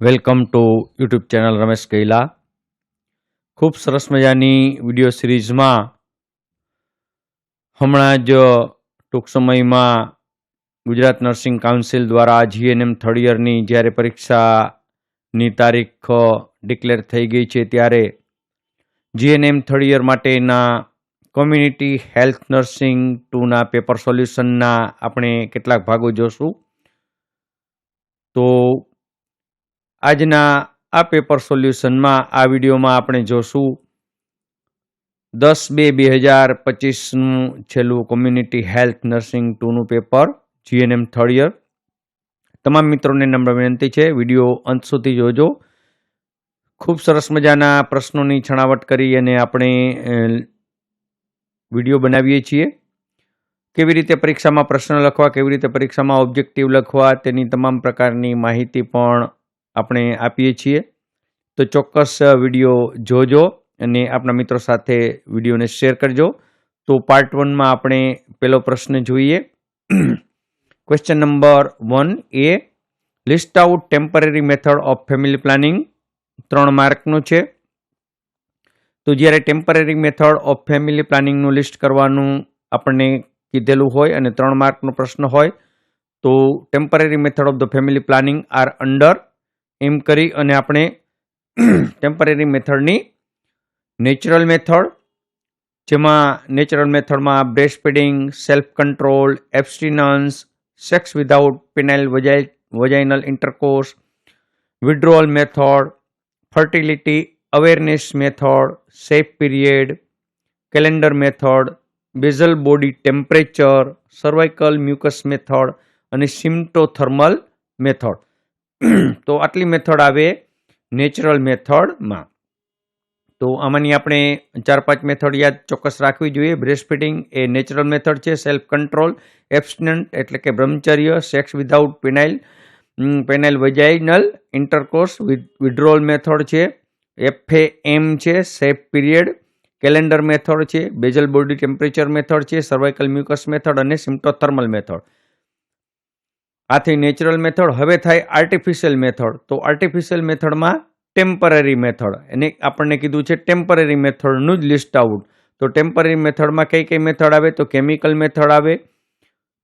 Welcome to YouTube channel Ramesh Kaila. ખૂબ સરસ મજાની વીડિયો સિરીઝમાં હમણાં જ ટૂંક સમયમાં ગુજરાત નર્સિંગ કાઉન્સિલ દ્વારા જીએનએમ થર્ડ યરની જ્યારે પરીક્ષાની તારીખ ડિક્લેર થઈ ગઈ છે ત્યારે જીએનએમ થર્ડ યર માટેના કોમ્યુનિટી હેલ્થ નર્સિંગ ટુના પેપર સોલ્યુશનના આપણે કેટલાક ભાગો જોશું. તો આજના આ પેપર સોલ્યુશનમાં આ વિડીયોમાં આપણે જોશું દસ બે બે હજાર પચીસનું છેલ્લું કોમ્યુનિટી હેલ્થ નર્સિંગ ટુનું પેપર જીએનએમ થર્ડ યર તમામ મિત્રોને નમ્ર વિનંતી છે, વીડિયો અંત સુધી જોજો. ખૂબ સરસ મજાના પ્રશ્નોની છણાવટ કરી અને આપણે વીડિયો બનાવીએ છીએ. કેવી રીતે પરીક્ષામાં પ્રશ્ન લખવા, કેવી રીતે પરીક્ષામાં ઓબ્જેક્ટિવ લખવા, તેની તમામ પ્રકારની માહિતી પણ આપણે આપીએ છીએ. તો ચોક્કસ વીડિયો જોજો અને આપણા મિત્રો સાથે વિડીયોને શેર કરજો. તો પાર્ટ વનમાં આપણે પેલો પ્રશ્ન જોઈએ. Question number one A list out temporary method of family planning ત્રણ માર્કનું છે. તો જ્યારે ટેમ્પરરી મેથડ ઓફ ફેમિલી પ્લાનિંગનું લિસ્ટ કરવાનું આપણને કીધેલું હોય અને ત્રણ માર્કનો પ્રશ્ન હોય, તો temporary method of the family planning are under એમ કરી અને આપણે ટેમ્પરરી મેથડની નેચરલ મેથડ જેમાં નેચરલ મેથડમાં breast feeding self control abstinence sex without penile vagi vaginal intercourse withdrawal method fertility awareness method safe period calendar method basal body temperature cervical mucus method અને symptothermal method તો આટલી method આવે natural મેથડમાં. તો આમાંની આપણે ચાર પાંચ મેથડ યાદ ચોક્કસ રાખવી જોઈએ. બ્રેસ્ટ ફીડિંગ એ નેચરલ મેથડ છે. સેલ્ફ કંટ્રોલ એબસ્ટનન્ટ એટલે કે બ્રહ્મચર્ય, sex without penile penile vaginal, intercourse withdrawal method છે. એફએ એમ છે. સેફ પીરિયડ, કેલેન્ડર મેથડ છે. બેઝલ બોડી ટેમ્પરેચર મેથડ છે. સર્વાઇકલ મ્યુકસ મેથડ અને સિમ્ટોથર્મલ મેથડ. આથી નેચરલ મેથડ હવે થાય આર્ટિફિશિયલ મેથડ તો આર્ટિફિશિયલ મેથડમાં ટેમ્પરરી મેથડ એને આપણને કીધું છે ટેમ્પરરી મેથડનું જ લિસ્ટ આઉટ તો ટેમ્પરરી મેથડમાં કઈ કઈ મેથડ આવે? તો કેમિકલ મેથડ આવે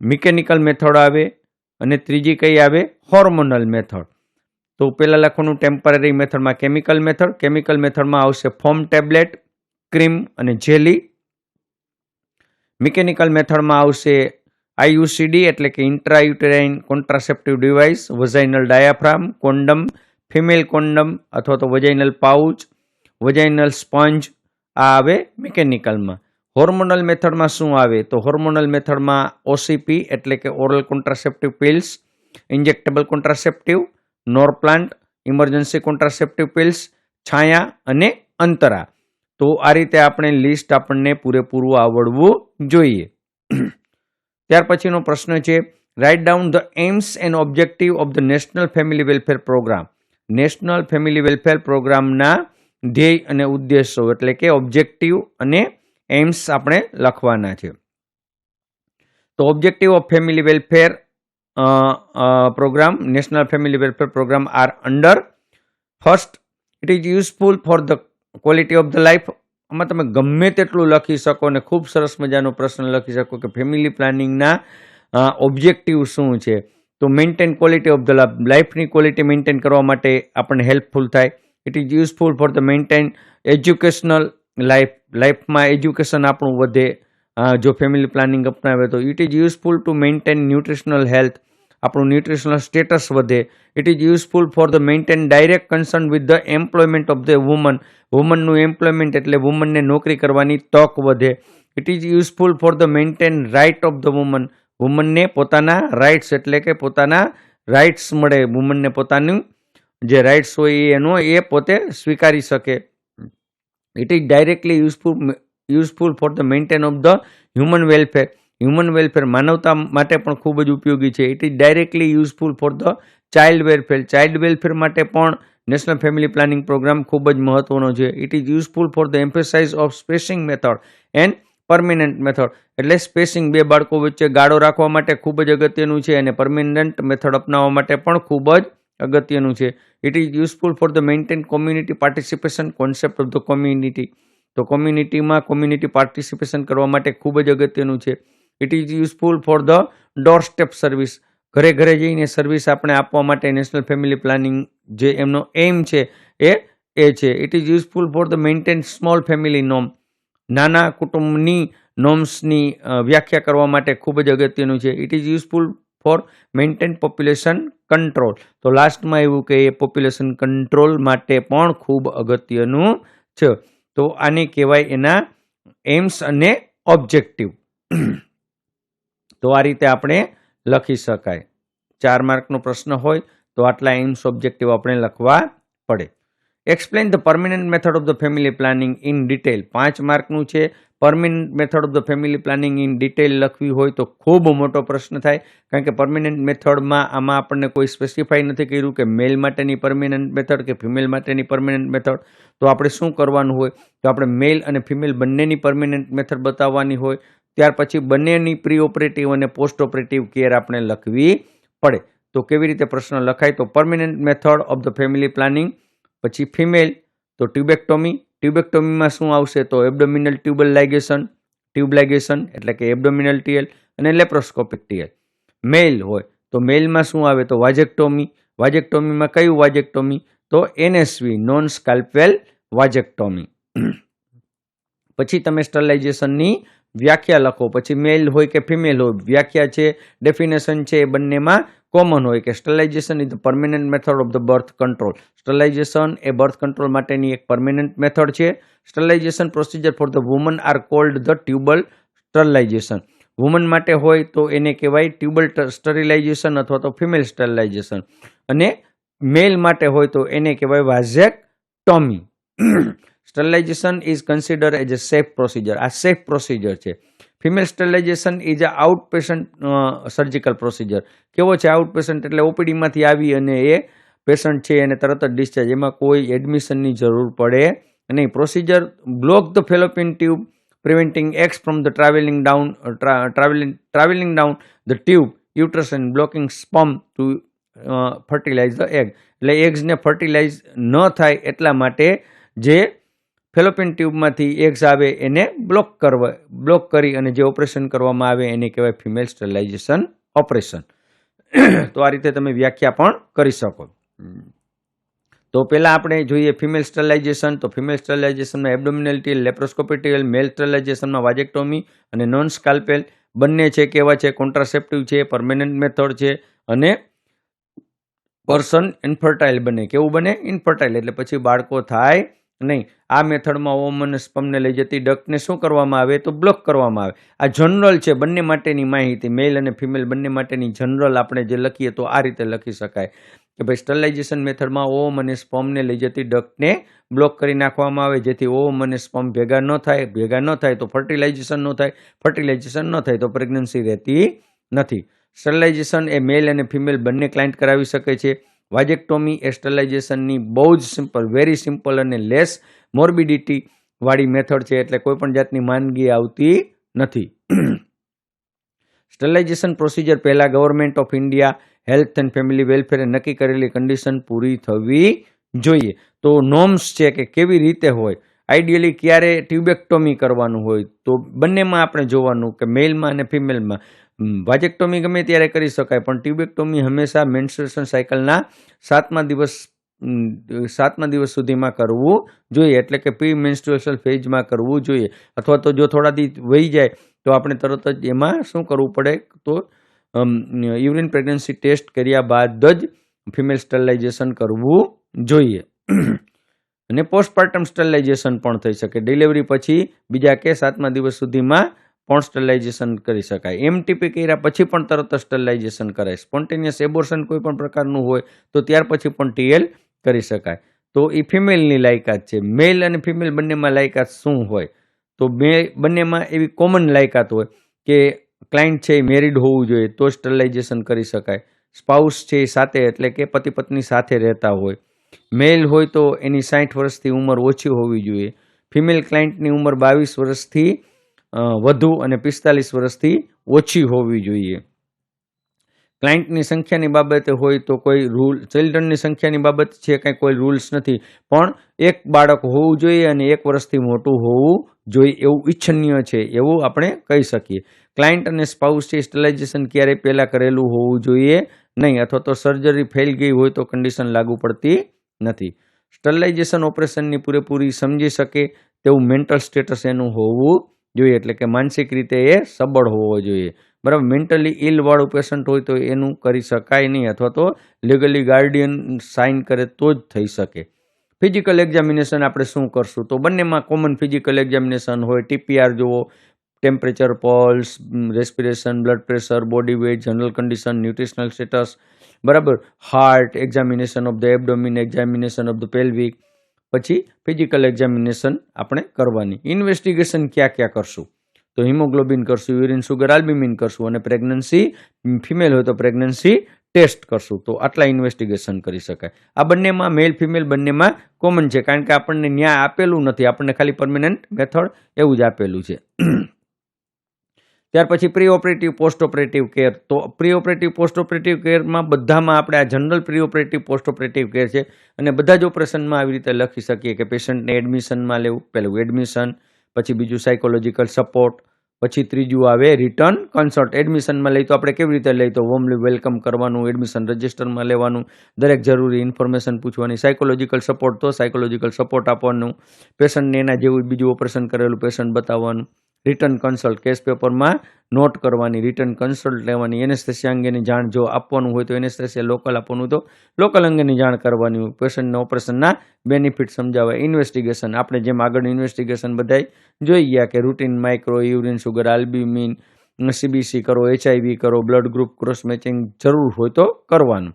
મિકેનિકલ મેથડ આવે, અને ત્રીજી કઈ આવે? હોર્મોનલ મેથડ તો પહેલાં લખવાનું ટેમ્પરરી મેથડમાં કેમિકલ મેથડ કેમિકલ મેથડમાં આવશે ફોર્મ ટેબ્લેટ ક્રીમ અને જેલી મિકેનિકલ મેથડમાં આવશે આઈયુસીડી એટલે કે intrauterine contraceptive device vaginal diaphragm, condom, female condom અથવા તો વજાઇનલ પાઉચ વજાઇનલ સ્પંજ, આ આવે મિકેનિકલમાં. હોર્મોનલ મેથડમાં શું આવે? તો હોર્મોનલ મેથડમાં ઓસીપી એટલે કે oral contraceptive pills, injectable contraceptive Norplant emergency contraceptive pills, Chhaya અને અંતરા. તો આ રીતે આપણે લિસ્ટ આપણને પૂરેપૂરું આવડવું જોઈએ. ત્યાર પછીનો પ્રશ્ન છે write down the aims and objective of the national family welfare programme national family welfare પ્રોગ્રામના ધ્યેય અને ઉદ્દેશો એટલે કે ઓબ્જેક્ટિવ અને એમ્સ આપણે લખવાના છે. તો objective of family welfare programme national family welfare programme are under first it is useful for the quality of the life આમાં તમે ગમે તેટલું લખી શકો અને ખૂબ સરસ મજાનો પ્રશ્ન લખી શકો કે ફેમિલી પ્લાનિંગના ઓબ્જેક્ટિવ શું છે? તો મેન્ટેન ક્વોલિટી ઓફ ધ લાઈફની ક્વોલિટી મેન્ટેન કરવા માટે આપણને હેલ્પફુલ થાય. It is useful for the maintain educational life લાઈફમાં એજ્યુકેશન આપણું વધે. જો ફેમિલી પ્લાનિંગ અપનાવે તો. It is useful to maintain nutritional health આપણું ન્યુટ્રિશનલ સ્ટેટસ વધે. It is useful for the maintain direct concern with the employment of the woman વુમનનું employment એટલે વુમનને નોકરી કરવાની તક વધે. It is useful for the maintain right of the woman વુમનને પોતાના rights એટલે કે પોતાના રાઇટ્સ મળે. વુમનને પોતાનું જે રાઇટ્સ હોય એનો એ પોતે સ્વીકારી શકે. It is directly useful useful for the maintain of the human welfare human welfare માનવતા માટે પણ ખૂબ જ ઉપયોગી છે. It is directly useful for the child welfare child welfare માટે પણ નેશનલ ફેમિલી પ્લાનિંગ પ્રોગ્રામ ખૂબ જ મહત્વનો છે. It is useful for the emphasise of spacing method and permanent method એટલે સ્પેસિંગ બે બાળકો વચ્ચે ગાળો રાખવા માટે ખૂબ જ અગત્યનું છે અને પરમિનન્ટ મેથડ અપનાવવા માટે પણ ખૂબ જ અગત્યનું છે. It is useful for the maintain community participation concept of the community તો કોમ્યુનિટીમાં કોમ્યુનિટી પાર્ટિસિપેશન કરવા માટે ખૂબ જ અગત્યનું છે. It is useful for the door step service ઘરે ઘરે જઈને સર્વિસ આપણે આપવા માટે નેશનલ ફેમિલી પ્લાનિંગ જે એમનો એમ છે એ એ છે. It is useful for the maintain small family નોમ નાના કુટુંબની નોમ્સની વ્યાખ્યા કરવા માટે ખૂબ જ અગત્યનું છે. It is useful for maintain population control તો લાસ્ટમાં એવું કે એ પોપ્યુલેશન કંટ્રોલ માટે પણ ખૂબ અગત્યનું છે. તો આને કહેવાય એના એમ્સ અને ઓબ્જેક્ટિવ તો આ રીતે આપણે લખી શકાય. ચાર માર્કનો પ્રશ્ન હોય તો આટલા એમ્સ ઓબ્જેક્ટિવ આપણે લખવા પડે. Explain the permanent method of the family planning in detail પાંચ માર્કનું છે. Permanent method of the family planning in detail લખવી હોય તો ખૂબ મોટો પ્રશ્ન થાય, કારણ કે પરમિનન્ટ મેથડમાં આમાં આપણને કોઈ સ્પેસિફાઈ નથી કર્યું કે મેલ માટેની પરમિનન્ટ મેથડ કે ફિમેલ માટેની પરમિનન્ટ મેથડ તો આપણે શું કરવાનું હોય? તો આપણે મેલ અને ફિમેલ બંનેની પરમિનન્ટ મેથડ બતાવવાની હોય. ત્યાર પછી બંનેની પ્રી ઓપરેટિવ અને પોસ્ટ ઓપરેટિવ કેર આપણે લખવી પડે. તો કેવી રીતે પ્રશ્ન લખાય? તો permanent method of the family planning પછી ફિમેલ તો ટ્યુબેક્ટોમી ટ્યુબેક્ટોમીમાં શું આવશે? તો એબડોમિનલ ટ્યુબલ લાઇગેશન ટ્યુબ લાઇગેશન એટલે કે એબડોમિનલ ટીએલ અને લેપ્રોસ્કોપિક ટીએલ મેલ હોય, તો મેલમાં શું આવે? તો વાજેક્ટોમી વાજેક્ટોમીમાં કયું વાજેક્ટોમી તો એનએસવી નોન સ્કાલ્પેલ વાજેક્ટોમી પછી તમે સ્ટરલાઇઝેશનની વ્યાખ્યા લખો. પછી મેલ હોય કે ફિમેલ હોય, વ્યાખ્યા છે ડેફિનેશન છે એ બંનેમાં કોમન હોય કે sterilisation is permanent method of the birth control sterilisation A birth control માટેની એક પરમેનન્ટ મેથડ છે. Sterilisation procedure for the woman are called the tubal sterilisation woman માટે હોય તો એને કહેવાય ટ્યુબલ સ્ટરિલાઇઝેશન અથવા તો ફિમેલ સ્ટરલાઇઝેશન અને મેલ માટે હોય તો એને કહેવાય vasectomy. Sterilisation is consider as a safe procedure આ સેફ પ્રોસિજર છે. Female sterilisation is a out patient surgical procedure કેવો છે આઉટ પેશન્ટ એટલે ઓપીડીમાંથી આવી અને એ પેશન્ટ છે એને તરત જ ડિસ્ચાર્જ એમાં કોઈ એડમિશનની જરૂર પડે નહીં. Procedure block the fallopian tube preventing eggs from the travelling down travelling travelling down the tube uterus and blocking sperm to fertilise the egg એટલે એગ્સને ફર્ટિલાઇઝ ન થાય એટલા માટે જે ફેલોપિન ટ્યુબમાંથી એગ્સ આવે એને બ્લોક કરવા બ્લોક કરી અને જે ઓપરેશન કરવામાં આવે એને કહેવાય ફિમેલ સ્ટરલાઇઝેશન ઓપરેશન તો આ રીતે તમે વ્યાખ્યા પણ કરી શકો. તો પહેલાં આપણે જોઈએ ફિમેલ સ્ટરલાઇઝેશન તો ફિમેલ સ્ટરલાઇઝેશનમાં એબડોમિનલ ટીએલ લેપ્રોસ્કોપી મેલ સ્ટરલાઇઝેશનમાં વાજેક્ટોમી અને નોન સ્કાલ્પેલ બંને છે કેવા છે? કોન્ટ્રાસેપ્ટિવ છે પરમેનન્ટ મેથડ છે અને પર્સન ઇન્ફર્ટાઇલ બને. કેવું બને? ઇન્ફર્ટાઇલ એટલે પછી બાળકો થાય નહીં, આ મેથડમાં ઓમ અને સ્પમને લઈ જતી ડકને શું કરવામાં આવે? તો બ્લોક કરવામાં આવે. આ જનરલ છે, બંને માટેની માહિતી, મેલ અને ફિમેલ બંને માટેની જનરલ આપણે જે લખીએ તો આ રીતે લખી શકાય. કે ભાઈ સ્ટરલાઇઝેશન મેથડમાં ઓમ અને સ્પમને લઈ જતી ડકને બ્લોક કરી નાખવામાં આવે, જેથી ઓમ અને સ્પમ ભેગા ન થાય. ભેગા ન થાય તો ફર્ટિલાઇઝેશન ન થાય. ફર્ટિલાઇઝેશન ન થાય તો પ્રેગ્નન્સી રહેતી નથી. સ્ટરલાઇઝેશન એ મેલ અને ફિમેલ બંને ક્લાયન્ટ કરાવી શકે છે. વાજેક્ટોમી એ બહુ જ સિમ્પલ વેરી સિમ્પલ અને લેસ મોર્બિડિટી વાળી મેથડ છે, એટલે કોઈપણ જાતની માંદગી આવતી નથી. સ્ટરલાઇઝેશન પ્રોસિજર પહેલાં government of India health and family વેલફેરે નક્કી કરેલી કન્ડિશન પૂરી થવી જોઈએ. તો નોર્મ્સ છે કે કેવી રીતે હોય? આઈડિયલી ક્યારે ટ્યુબેક્ટોમી કરવાનું હોય? તો બંનેમાં આપણે જોવાનું કે મેલમાં અને ફિમેલમાં વાજેક્ટોમી ગમે ત્યારે કરી શકાય, પણ ટ્યુબેક્ટોમી હંમેશા મેન્સ્ટ્રેશન સાયકલના સાતમા દિવસ સાતમા દિવસ સુધીમાં કરવું જોઈએ. એટલે કે પ્રી મેન્સ્ટ્રુએશન ફેઝમાં કરવું જોઈએ. અથવા તો જો થોડા દી વહી જાય, તો આપણે તરત જ એમાં શું કરવું પડે? તો યુરિન પ્રેગ્નન્સી ટેસ્ટ કર્યા બાદ જ ફિમેલ સ્ટરલાઇઝેશન કરવું જોઈએ. અને પોસ્ટપાર્ટમ સ્ટરલાઇઝેશન પણ થઈ શકે. ડિલિવરી પછી બીજા કે સાતમા દિવસ સુધીમાં પણ સ્ટરલાઇઝેશન કરી શકાય. એમટીપી કર્યા પછી પણ તરત સ્ટરલાઇઝેશન કરાય. સ્પોન્ટેનિયસ એબોર્શન કોઈ પણ પ્રકારનું હોય તો ત્યાર પછી પણ ટીએલ કરી શકાય. તો એ ફિમેલની લાયકાત છે. મેલ અને ફિમેલ બંનેમાં લાયકાત શું હોય? તો બે બંનેમાં એવી કોમન લાયકાત હોય કે ક્લાયન્ટ છે એ મેરિડ હોવું જોઈએ તો સ્ટરલાઇઝેશન કરી શકાય. સ્પાઉસ છે એ સાથે એટલે કે પતિ પત્ની સાથે રહેતા હોય. મેલ હોય તો એની સાઠ વર્ષથી ઉંમર ઓછી હોવી જોઈએ. ફિમેલ ક્લાયન્ટની ઉંમર બાવીસ વર્ષથી વધુ અને પિસ્તાલીસ વર્ષથી ઓછી હોવી જોઈએ. ક્લાયન્ટની સંખ્યાની બાબતે હોય તો કોઈ રૂલ, ચિલ્ડ્રનની સંખ્યાની બાબત છે કાંઈ કોઈ રૂલ્સ નથી, પણ એક બાળક હોવું જોઈએ અને એક વર્ષથી મોટું હોવું જોઈએ એવું ઈચ્છનીય છે, એવું આપણે કહી શકીએ. ક્લાયન્ટ અને સ્પાઉસથી સ્ટેલાઇઝેશન ક્યારેય પહેલાં કરેલું હોવું જોઈએ નહીં, અથવા તો સર્જરી ફેલ ગઈ હોય તો કન્ડિશન લાગુ પડતી નથી. સ્ટરલાઇઝેશન ઓપરેશનની પૂરેપૂરી સમજી શકે તેવું મેન્ટલ સ્ટેટસ એનું હોવું જોઈએ, એટલે કે માનસિક રીતે એ સબળ હોવો જોઈએ. બરાબર? મેન્ટલી ઇલવાળું પેશન્ટ હોય તો એનું કરી શકાય નહીં, અથવા તો લીગલી ગાર્ડિયન સાઇન કરે તો જ થઈ શકે. ફિઝિકલ એક્ઝામિનેશન આપણે શું કરશું? તો બંનેમાં કોમન ફિઝિકલ એક્ઝામિનેશન હોય ટીપીઆર જુઓ temperature pulse respiration blood pressure body weight general condition nutritional status બરાબર? Heart examination of the abdomen examination of the pelvic પછી ફિઝિકલ એક્ઝામિનેશન આપણે કરવાની. ઇન્વેસ્ટિગેશન ક્યાં ક્યાં કરશું? તો હિમોગ્લોબિન કરશું યુરિન સુગર આલ્બિમિન કરશું અને પ્રેગ્નન્સી ફિમેલ હોય તો પ્રેગ્નન્સી ટેસ્ટ કરશું. તો આટલા ઇન્વેસ્ટિગેશન કરી શકાય. આ બંનેમાં મેલ ફિમેલ બંનેમાં કોમન છે. કારણ કે આપણને ન્યાય આપેલું નથી. આપણને ખાલી પરમેનન્ટ મેથડ એવું જ આપેલું છે. ત્યાર પછી pre operative post operative care તો પ્રી ઓપરેટિવ પોસ્ટ ઓપરેટિવ કેરમાં બધામાં આપણે આ general pre operative post operative care છે. અને બધા જ ઓપરેશનમાં આવી રીતે લખી શકીએ કે પેશન્ટને એડમિશનમાં લેવું, પહેલું એડમિશન પછી બીજું સાયકોલોજીકલ સપોર્ટ પછી ત્રીજું આવે રિટર્ન કન્સલ્ટ એડમિશનમાં લઈ તો આપણે કેવી રીતે લઈ? તો વોર્મલી વેલકમ કરવાનું એડમિશન રજિસ્ટરમાં લેવાનું, દરેક જરૂરી ઇન્ફોર્મેશન પૂછવાની સાયકોલોજીકલ સપોર્ટ તો સાયકોલોજીકલ સપોર્ટ આપવાનું પેશન્ટને એના જેવું બીજું ઓપરેશન કરેલું પેશન્ટ બતાવવાનું. રિટર્ન કન્સલ્ટ કેસ પેપરમાં નોટ કરવાની, રિટર્ન કન્સલ્ટ લેવાની, એનેસ્થેસિયા અંગેની જાણ જો આપવાનું હોય તો એનેસ્થેસિયા લોકલ આપવાનું તો લોકલ અંગેની જાણ કરવાની. પેશન્ટને ઓપરેશનના બેનિફિટ સમજાવવા, ઇન્વેસ્ટિગેશન. આપણે જેમ આગળ ઇન્વેસ્ટિગેશન બધાય જોઈ ગયા કે routine micro, urine sugar, albumin, CBC કરો, એચઆઈવી કરો, બ્લડ ગ્રુપ ક્રોસ મેચિંગ જરૂર હોય તો કરવાનું.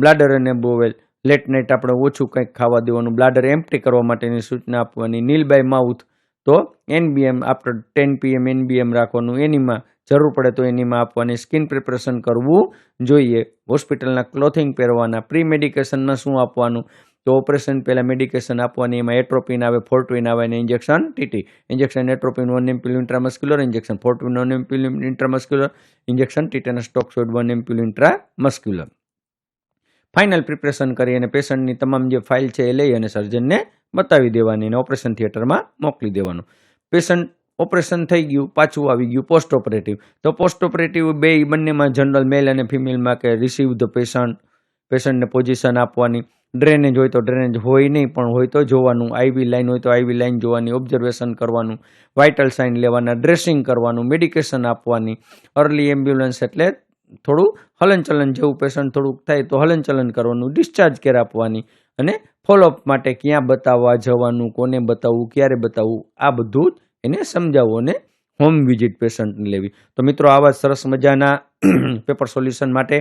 બ્લાડર અને બોવેલ. લેટ નાઇટ આપણે ઓછું કંઈક ખાવા દેવાનું. બ્લાડર એમ્પ્ટી કરવા માટેની સૂચના આપવાની. નીલ બાય માઉથ તો NBM after ten PM NBM રાખવાનું. એનીમાં જરૂર પડે તો એનીમાં આપવાની સ્કિન પ્રિપરેશન કરવું જોઈએ. હોસ્પિટલના ક્લોથિંગ પહેરવાના પ્રી મેડિકેશનમાં શું આપવાનું? તો ઓપરેશન પહેલાં મેડિકેશન આપવાની, એમાં એટ્રોપિન આવે ફોર્ટવિન આવે અને injection TT injection atropine one ampoule intramuscular injection Fortwin one ampoule intramuscular injection stock sod one ampoule intramuscular final preparation કરી અને પેશન્ટની તમામ જે ફાઇલ છે એ લઈ અને સર્જનને બતાવી દેવાની અને ઓપરેશન થિયેટરમાં મોકલી દેવાનું. પેશન્ટ ઓપરેશન થઈ ગયું, પાછું આવી ગયું પોસ્ટ ઓપરેટિવ. તો પોસ્ટ ઓપરેટિવ બે બંનેમાં જનરલ મેલ અને ફિમેલમાં કે રિસીવ ધ પેશન્ટ પેશન્ટને પોઝિશન આપવાની. ડ્રેનેજ હોય તો ડ્રેનેજ હોય નહીં, પણ હોય તો જોવાનું. આઈવી લાઇન હોય તો આઈવી લાઇન જોવાની ઓબ્ઝર્વેશન કરવાનું. વાઇટલ સાઇન લેવાના ડ્રેસિંગ કરવાનું મેડિકેશન આપવાની. અર્લી એમ્બ્યુલન્સ એટલે થોડું હલનચલન જેવું પેશન્ટ થોડુંક થાય તો હલનચલન કરવાનું. ડિસ્ચાર્જ કેર આપવાની અને ફોલોઅપ માટે ક્યાં બતાવવા જવાનું, કોને બતાવવું, ક્યારે બતાવવું, આ બધું એને સમજાવવું અને હોમ વિઝિટ પેશન્ટને લેવી. તો મિત્રો, આવા સરસ મજાના પેપર સોલ્યુશન માટે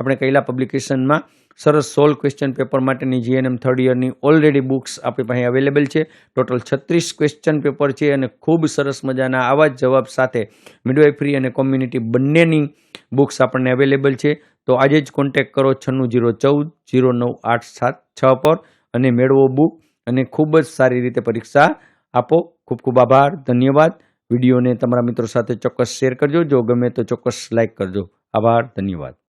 આપણે કૈલા પબ્લિકેશનમાં સરસ સોલ્વ ક્વેશ્ચન પેપર માટેની જીએનએમ થર્ડ યરની ઓલરેડી બુક્સ આપણી પાસે અવેલેબલ છે. ટોટલ છત્રીસ ક્વેશ્ચન પેપર છે અને ખૂબ સરસ મજાના આવા જ જવાબ સાથે મિડવાઇફરી અને કોમ્યુનિટી બંનેની બુક્સ આપણને અવેલેબલ છે. તો આજે જ કોન્ટેક કરો છન્નું જીરો ચૌદ, જીરો નવ, આઠ, સાત, છ પર. અને મેળવો બુક અને ખૂબ જ સારી રીતે પરીક્ષા આપો. ખૂબ ખૂબ આભાર. ધન્યવાદ. વિડીયોને તમારા મિત્રો સાથે ચોક્કસ શેર કરજો. જો ગમે તો ચોક્કસ લાઇક કરજો. આભાર. ધન્યવાદ.